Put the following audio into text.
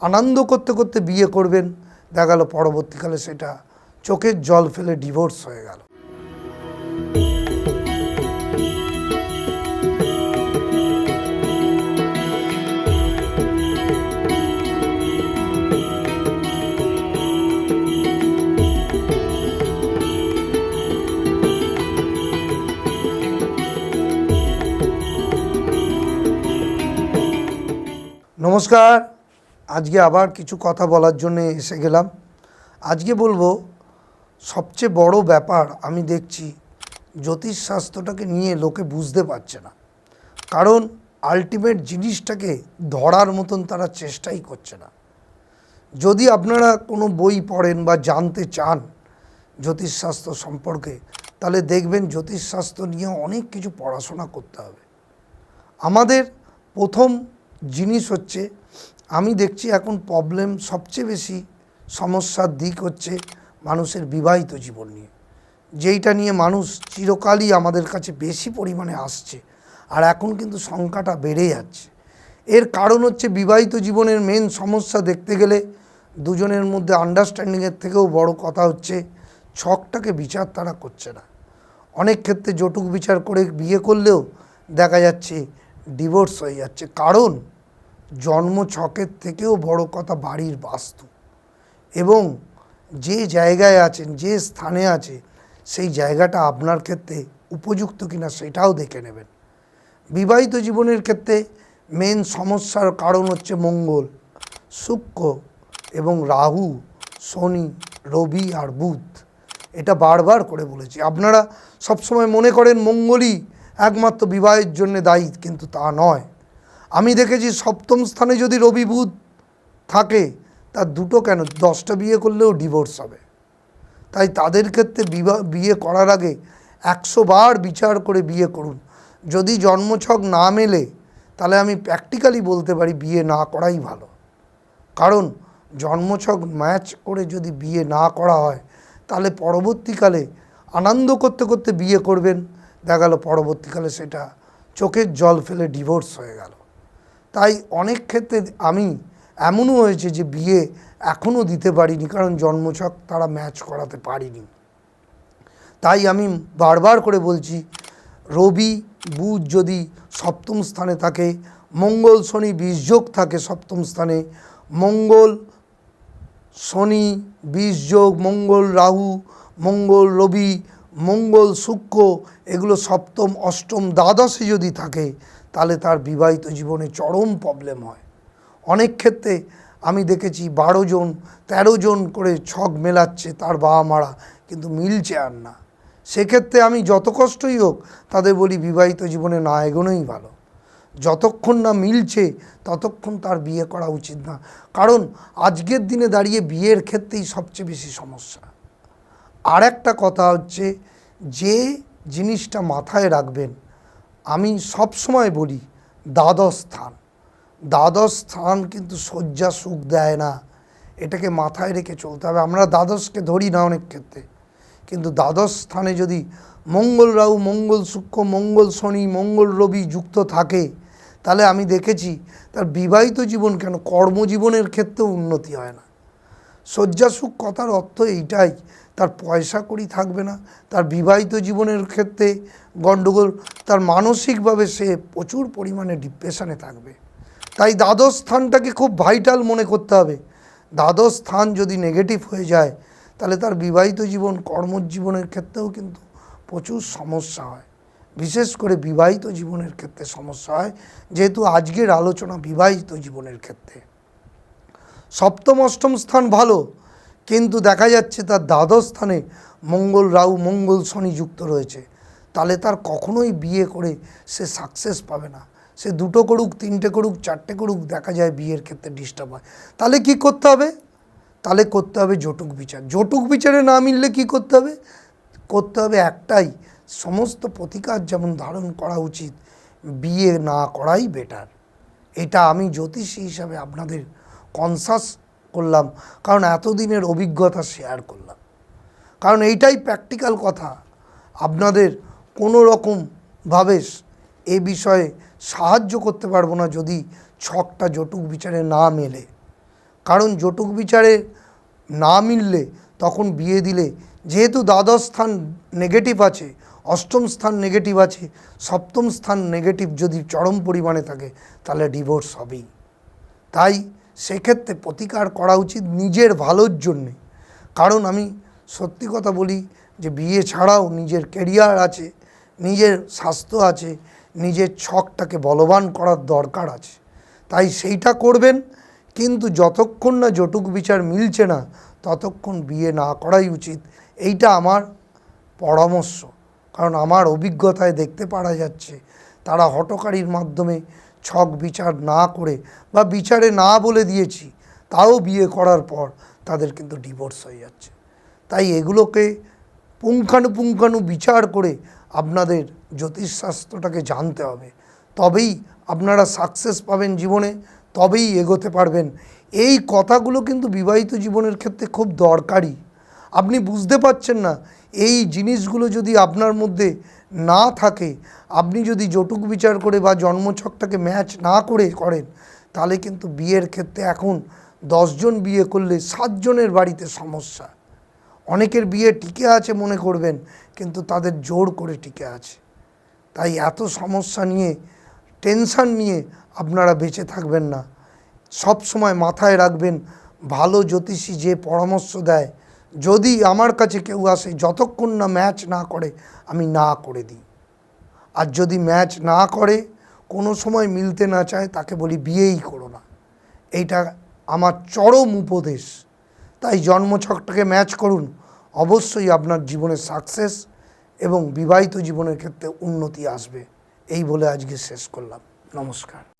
আনন্দ করতে করতে বিয়ে করবেন। দেখা গেল পরবর্তীকালে সেটা চোখের জল ফেলে ডিভোর্স হয়ে গেল। নমস্কার। আজকে আবার কিছু কথা বলার জন্য এসে গেলাম। আজকে বলব, সবচেয়ে বড় ব্যাপার আমি দেখছি জ্যোতিষশাস্ত্রটাকে নিয়ে লোকে বুঝতে পারছে না। কারণ আলটিমেট জিনিসটাকে ধরার মতন তারা চেষ্টাই করছে না। যদি আপনারা কোনো বই পড়েন বা জানতে চান জ্যোতিষশাস্ত্র সম্পর্কে, তাহলে দেখবেন জ্যোতিষশাস্ত্র নিয়ে অনেক কিছু পড়াশোনা করতে হবে। আমাদের প্রথম জিনিস হচ্ছে আমি দেখছি এখন প্রবলেম সবচেয়ে বেশি সমস্যার দিক হচ্ছে মানুষের বিবাহিত জীবন নিয়ে। যেইটা নিয়ে মানুষ চিরকালই আমাদের কাছে বেশি পরিমাণে আসছে আর এখন কিন্তু সংখ্যাটা বেড়ে যাচ্ছে। এর কারণ হচ্ছে বিবাহিত জীবনের মেন সমস্যা দেখতে গেলে দুজনের মধ্যে আন্ডারস্ট্যান্ডিংয়ের থেকেও বড় কথা হচ্ছে ছকটাকে বিচার তারা করছে না। অনেক ক্ষেত্রে জটুক বিচার করে বিয়ে করলেও দেখা যাচ্ছে ডিভোর্স হয়ে যাচ্ছে। কারণ জন্ম ছকের থেকেও বড় কথা বাড়ির বাস্তু। এবং যে জায়গায় আছেন, যে স্থানে আছে, সেই জায়গাটা আপনার ক্ষেত্রে উপযুক্ত কিনা সেটাও দেখে নেবেন। বিবাহিত জীবনের ক্ষেত্রে মেন সমস্যার কারণ হচ্ছে মঙ্গল, শুক্র এবং রাহু, শনি, রবি আর বুধ। এটা বারবার করে বলেছি। আপনারা সবসময় মনে করেন মঙ্গলই একমাত্র বিবাহের জন্য দায়ী, কিন্তু তা নয়। আমি দেখেছি সপ্তম স্থানে যদি রবি বুধ থাকে, তার দুটো কেন? দশটা বিয়ে করলেও ডিভোর্স হবে। তাই তাদের ক্ষেত্রে বিবাহ বিয়ে করার আগে একশো বার বিচার করে বিয়ে করুন। যদি জন্মছক না মেলে, তাহলে আমি প্র্যাকটিক্যালি বলতে পারি বিয়ে না করাই ভালো। কারণ জন্মছক ম্যাচ করে যদি বিয়ে না করা হয়, তাহলে পরবর্তীকালে আনন্দ করতে করতে বিয়ে করবেন। দেখা গেল পরবর্তীকালে সেটা চোখের জল ফেলে ডিভোর্স হয়ে গেল। তাই অনেক ক্ষেত্রে আমি এমনও হয়েছে যে বিয়ে এখনও দিতে পারিনি, কারণ জন্মছক তারা ম্যাচ করাতে পারিনি। তাই আমি বারবার করে বলছি, রবি বুধ যদি সপ্তম স্থানে থাকে, মঙ্গল শনি বীজযোগ থাকে সপ্তম স্থানে, মঙ্গল শনি বীজযোগ, মঙ্গল রাহু, মঙ্গল রবি মঙ্গল, শুক্র এগুলো সপ্তম, অষ্টম, দ্বাদশে যদি থাকে, তাহলে তার বিবাহিত জীবনে চরম প্রবলেম হয়। অনেক ক্ষেত্রে আমি দেখেছি বারো জন, তেরো জন করে ছক মেলাচ্ছে তার বাবা মারা, কিন্তু মিলছে আর না। সেক্ষেত্রে আমি যত কষ্টই হোক, তাদের বলি বিবাহিত জীবনে না এগোনোই ভালো। যতক্ষণ না মিলছে, ততক্ষণ তার বিয়ে করা উচিত না। কারণ আজকের দিনে দাঁড়িয়ে বিয়ের ক্ষেত্রেই সবচেয়ে বেশি সমস্যা। আর একটা কথা হচ্ছে, যে জিনিসটা মাথায় রাখবেন, আমি সব সময় বলি, দ্বাদশ স্থান। দ্বাদশ স্থান কিন্তু শয্যা সুখ দেয় না। এটাকে মাথায় রেখে চলতে হবে। আমরা দ্বাদশকে ধরি না অনেক ক্ষেত্রে। কিন্তু দ্বাদশ স্থানে যদি মঙ্গল রাহু, মঙ্গল শুক্র, মঙ্গল শনি, মঙ্গল রবি যুক্ত থাকে, তাহলে আমি দেখেছি, তার বিবাহিত জীবন কেন কর্মজীবনের ক্ষেত্রেও উন্নতি হয় না। শয্যাসুখ কথার অর্থ এইটাই, তার পয়সা করি থাকবে না, তার বিবাহিত জীবনের ক্ষেত্রে গণ্ডগোল, তার মানসিকভাবে সে প্রচুর পরিমাণে ডিপ্রেশনে থাকবে। তাই দ্বাদশ স্থানটাকে খুব ভাইটাল মনে করতে হবে। দ্বাদশ স্থান যদি নেগেটিভ হয়ে যায়, তাহলে তার বিবাহিত জীবন, কর্মজীবনের ক্ষেত্রেও কিন্তু প্রচুর সমস্যা হয়। বিশেষ করে বিবাহিত জীবনের ক্ষেত্রে সমস্যা হয়, যেহেতু আজকের আলোচনা বিবাহিত জীবনের ক্ষেত্রে। সপ্তম, অষ্টম স্থান ভালো, কিন্তু দেখা যাচ্ছে তার দ্বাদশ স্থানে মঙ্গল রাহু, মঙ্গল শনি যুক্ত রয়েছে। তাহলে তার কখনোই বিয়ে করে সে সাকসেস পাবে না। সে দুটো করুক, তিনটে করুক, চারটে করুক, দেখা যায় বিয়ের ক্ষেত্রে ডিস্টার্ব হয়। তাহলে কি করতে হবে? তাহলে করতে হবে জটুক বিচার। জটুক বিচারে না মিললে কি করতে হবে? করতে হবে একটাই, সমস্ত প্রতিকার যেমন ধারণ করা উচিত, বিয়ে না করাই বেটার এটা আমি জ্যোতিষী হিসাবে আপনাদের কনসাস করলাম, কারণ এতদিনের অভিজ্ঞতা শেয়ার করলাম। কারণ এইটাই প্র্যাকটিক্যাল কথা। আপনাদের কোনো রকমভাবে এ বিষয়ে সাহায্য করতে পারব না যদি ছকটা জটুক বিচারে না মেলে। কারণ জটুক বিচারে না মিললে তখন বিয়ে দিলে যেহেতু দ্বাদশ স্থান নেগেটিভ আছে, অষ্টম স্থান নেগেটিভ আছে, সপ্তম স্থান নেগেটিভ যদি চরম পরিমাণে থাকে, তাহলে ডিভোর্স হবেই। তাই সেক্ষেত্রে প্রতিকার করা উচিত নিজের ভালোর জন্যে। কারণ আমি সত্যি কথা বলি যে বিয়ে ছাড়াও নিজের কেরিয়ার আছে, নিজের স্বাস্থ্য আছে, নিজের ছকটাকে বলবান করার দরকার আছে। তাই সেইটা করবেন, কিন্তু যতক্ষণ না জটুক বিচার মিলছে না, ততক্ষণ বিয়ে না করাই উচিত। এইটা আমার পরামর্শ। কারণ আমার অভিজ্ঞতায় দেখতে পারা যাচ্ছে, তারা হটকারীর মাধ্যমে ছক বিচার না করে বা বিচারে না বলে দিয়েছি, তাও বিয়ে করার পর তাদের কিন্তু ডিভোর্স হয়ে যাচ্ছে। তাই এগুলোকে পুঙ্খানুপুঙ্খানু বিচার করে আপনাদের জ্যোতিষশাস্ত্রটাকে জানতে হবে। তবেই আপনারা সাকসেস পাবেন জীবনে, তবেই এগোতে পারবেন। এই কথাগুলো কিন্তু বিবাহিত জীবনের ক্ষেত্রে খুব দরকারি। আপনি বুঝতে পারছেন না এই জিনিসগুলো যদি আপনার মধ্যে না থাকে, আপনি যদি জটুক বিচার করে বা জন্মছকটাকে ম্যাচ না করে করেন, তাহলে কিন্তু বিয়ের ক্ষেত্রে এখন দশজন বিয়ে করলে সাতজনের বাড়িতে সমস্যা। অনেকের বিয়ে টিকে আছে মনে করবেন, কিন্তু তাদের জোর করে টিকে আছে। তাই এত সমস্যা নিয়ে টেনশন নিয়ে আপনারা বেঁচে থাকবেন না। সব সময় মাথায় রাখবেন, ভালো জ্যোতিষী যে পরামর্শ দেয় যদি আমার কাছে কেউ আসে, যতক্ষণ না ম্যাচ না করে, আমি না করে দিই। আর যদি ম্যাচ না করে, কোনো সময় মিলতে না চায়, তাকে বলি বিয়েই করো না। এইটা আমার চরম উপদেশ। তাই জন্মছকটাকে ম্যাচ করুন। অবশ্যই আপনার জীবনে সাকসেস এবং বিবাহিত জীবনের ক্ষেত্রে উন্নতি আসবে। এই বলে আজকে শেষ করলাম। নমস্কার।